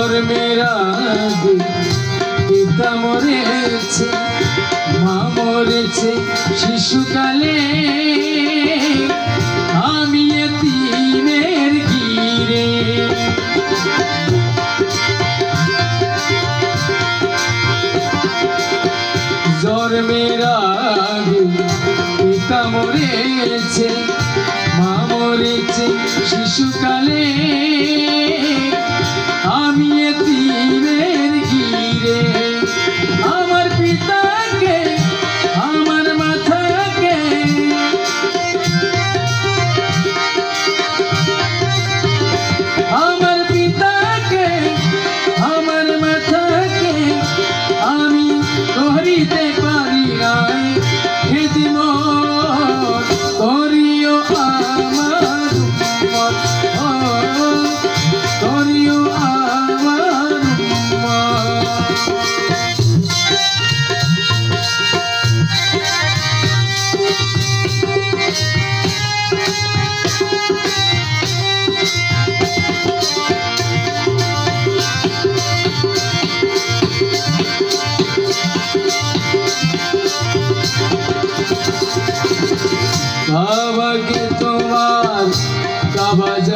আগে পিতা মরেছে, মা মরেছে, শিশুকালে। আমি এতিমের গিরে। জন্মের পিতা মরেছে, মা মরেছে, শিশুকালে।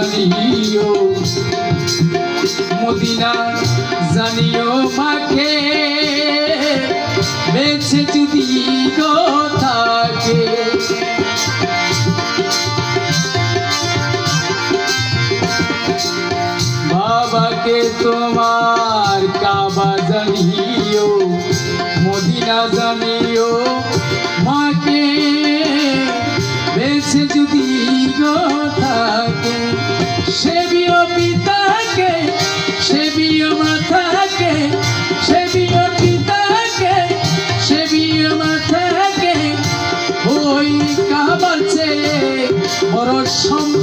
জানিও মদিনা জানিও মাকে বেছে যদি গো থাকে। বাবাকে তোমার কাবা জানিও সেবিও পিতাকে সেবিও মাথাকে সেবিও পিতাকে সেবিও মাথাকে ওই কাবার চেয়ে বড় সম্পদ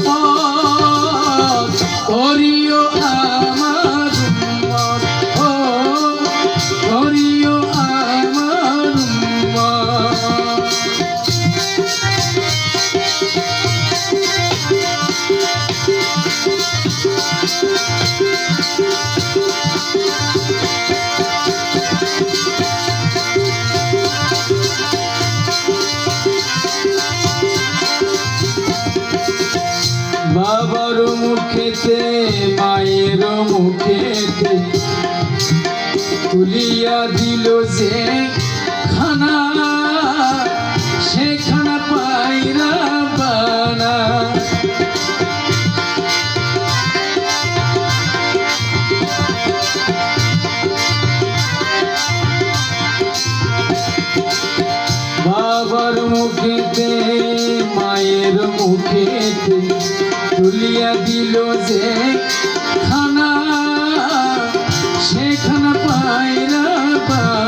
মুখেতে মায়ের মুখেতে তুলিয়া দিল যে খানা, সে খানা পায়রা বানা। বাবার মুখেতে, মায়ের মুখেতে তুলিয়া যে খানা সেখানা পায়রা বানা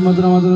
আমাদের